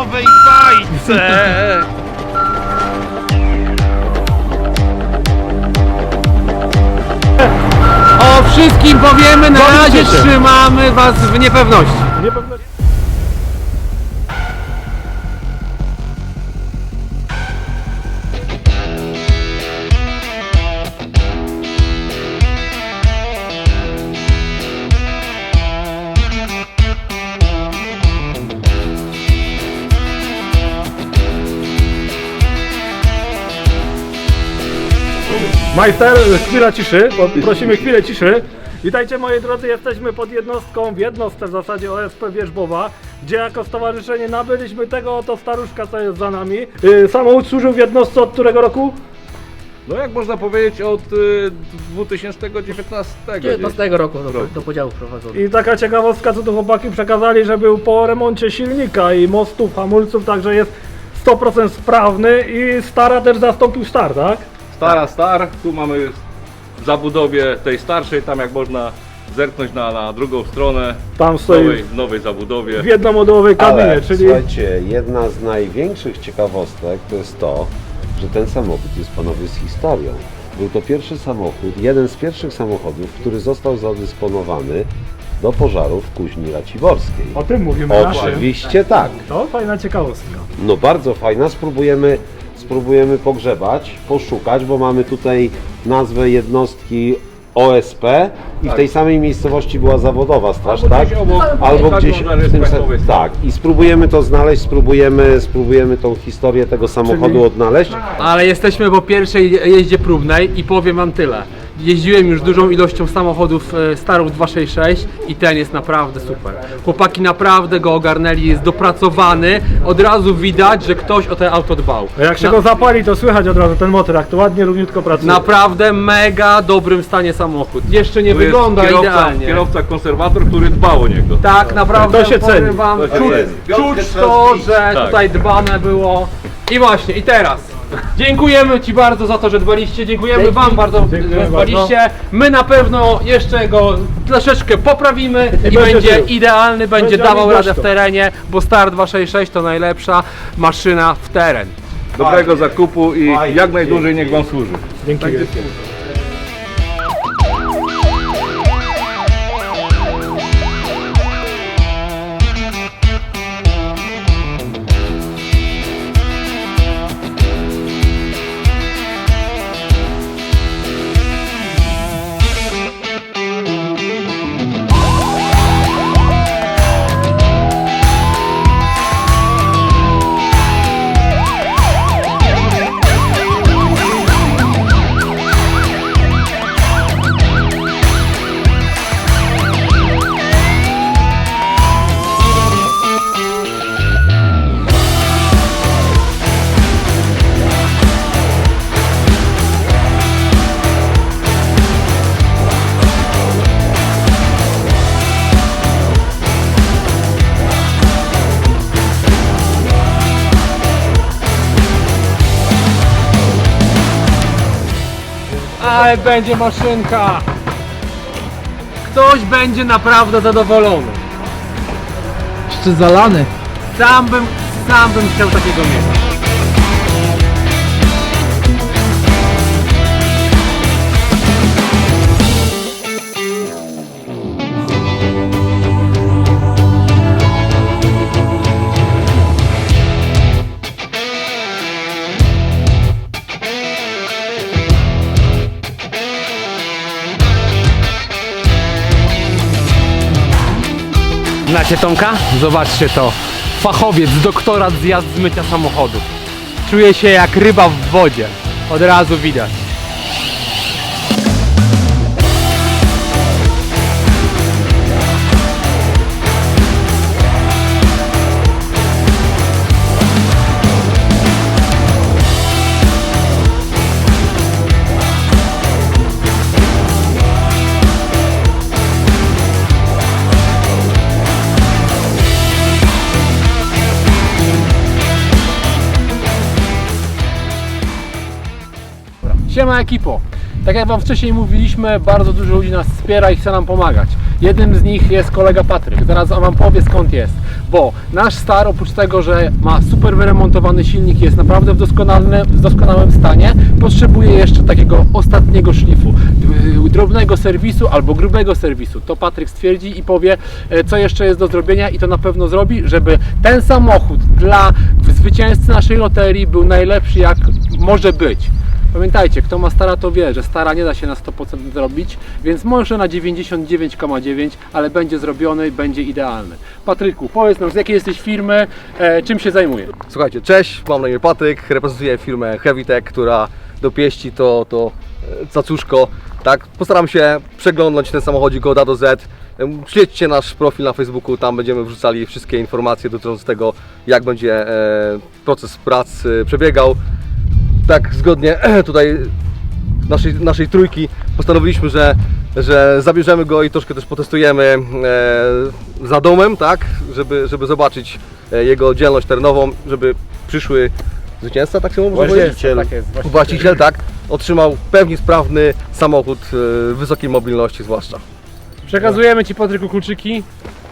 nowej bajce! O wszystkim powiemy, na razie trzymamy was w niepewności. Niepewne... Majster, chwila ciszy, prosimy chwilę ciszy. Witajcie moi drodzy, jesteśmy pod jednostką, w jednostce w zasadzie OSP Wierzbowa, gdzie jako stowarzyszenie nabyliśmy tego oto staruszka, co jest za nami. Yy, samochód służył w jednostce od którego roku? No jak można powiedzieć od y, 2019. 19 roku do, do podziału prowadzono. I taka ciekawostka, co tu chłopaki przekazali, że był po remoncie silnika i mostów, hamulców, także jest 100% sprawny i stara też zastąpił star, tak? Stara Star, tu mamy w zabudowie tej starszej, tam jak można zerknąć na, na drugą stronę, Tam w stoi nowej, w nowej zabudowie. w jednomodułowej kabinie, Ale czyli słuchajcie, jedna z największych ciekawostek to jest to, że ten samochód jest panowie z historią. Był to pierwszy samochód, jeden z pierwszych samochodów, który został zadysponowany do pożarów w Kuźni Raciborskiej. o tym mówimy naszym. Oczywiście tak. To fajna ciekawostka. No bardzo fajna, spróbujemy, spróbujemy pogrzebać, poszukać, bo mamy tutaj nazwę jednostki OSP i w tej samej miejscowości była zawodowa straż, Albo tak? gdzieś obok, Albo tak, gdzieś w tym Tak, i spróbujemy to znaleźć, spróbujemy, spróbujemy tą historię tego samochodu Czyli- odnaleźć. Ale jesteśmy po pierwszej jeździe próbnej i powiem wam tyle. Jeździłem już dużą ilością samochodów e, Starów 266 i ten jest naprawdę super. Chłopaki naprawdę go ogarnęli, jest dopracowany. Od razu widać, że ktoś o to auto dbał. A jak się Na- go zapali, to słychać od razu ten motor, jak to ładnie, równiutko pracuje. Naprawdę mega dobrym stanie samochód. Jeszcze nie jest wygląda kierowca, idealnie. Kierowca konserwator, który dbał o niego. Tak, naprawdę To się ceni. wam, To się czuć, czuć to, że Tak. tutaj dbane było. I właśnie, i teraz. Dziękujemy Ci bardzo za to, że dbaliście. Dziękujemy Wam bardzo, Dziękujemy że dbaliście. My na pewno jeszcze go troszeczkę poprawimy i, będzie będzie żył. idealny, będzie, Będzie dawał radę w terenie, bo Star 266 to najlepsza maszyna w teren. Dobrego zakupu i Fajnie, jak najdłużej niech Wam służy. Dzięki wielkie. Ale będzie maszynka! Ktoś będzie naprawdę zadowolony. Jeszcze zalany. Sam bym, sam bym chciał takiego mieć. Znacie Tomka? Zobaczcie to. Fachowiec, doktorat z jazd zmycia samochodów. Czuje się jak ryba w wodzie. Od razu widać. Siema ekipo. Tak jak wam wcześniej mówiliśmy, bardzo dużo ludzi nas wspiera i chce nam pomagać. Jednym z nich jest kolega Patryk. Zaraz Wam powie skąd jest. Bo nasz Star oprócz tego, że ma super wyremontowany silnik, jest naprawdę w doskonałym, w doskonałym stanie, potrzebuje jeszcze takiego ostatniego szlifu, drobnego serwisu albo grubego serwisu. To Patryk stwierdzi i powie, e, co jeszcze jest do zrobienia i to na pewno zrobi, żeby ten samochód dla zwycięzcy naszej loterii był najlepszy jak może być. Pamiętajcie, kto ma stara to wie, że stara nie da się na 100% zrobić, więc może na 99,9, ale będzie zrobiony i będzie idealny. Patryku, powiedz nam z jakiej jesteś firmy, e, czym się zajmujesz? Słuchajcie, cześć, mam na imię Patryk, reprezentuję firmę Heavytech, która dopieści to, to e, cacuszko. Tak, postaram się przeglądnąć ten samochodzik od A do Z. Em, Śledźcie nasz profil na Facebooku, tam będziemy wrzucali wszystkie informacje dotyczące tego, jak będzie e, proces prac e, przebiegał. Tak, zgodnie tutaj naszej, naszej trójki postanowiliśmy, że, że zabierzemy go i troszkę też potestujemy e, za domem, tak, żeby, żeby zobaczyć e, jego dzielność terenową, żeby przyszły zwycięzca, tak się może powiedzieć? Tak jest, właściciel. Właściciel, tak, otrzymał pewnie sprawny samochód e, wysokiej mobilności zwłaszcza. Przekazujemy Ci Patryku kluczyki,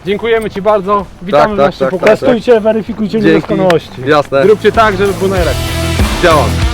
dziękujemy Ci bardzo, witamy Tak, w tak, naszym tak, pokoju. tak. Testujcie, weryfikujcie Dzięki, niedoskonałości. jasne, Zróbcie tak, żeby był najlepszy. działam.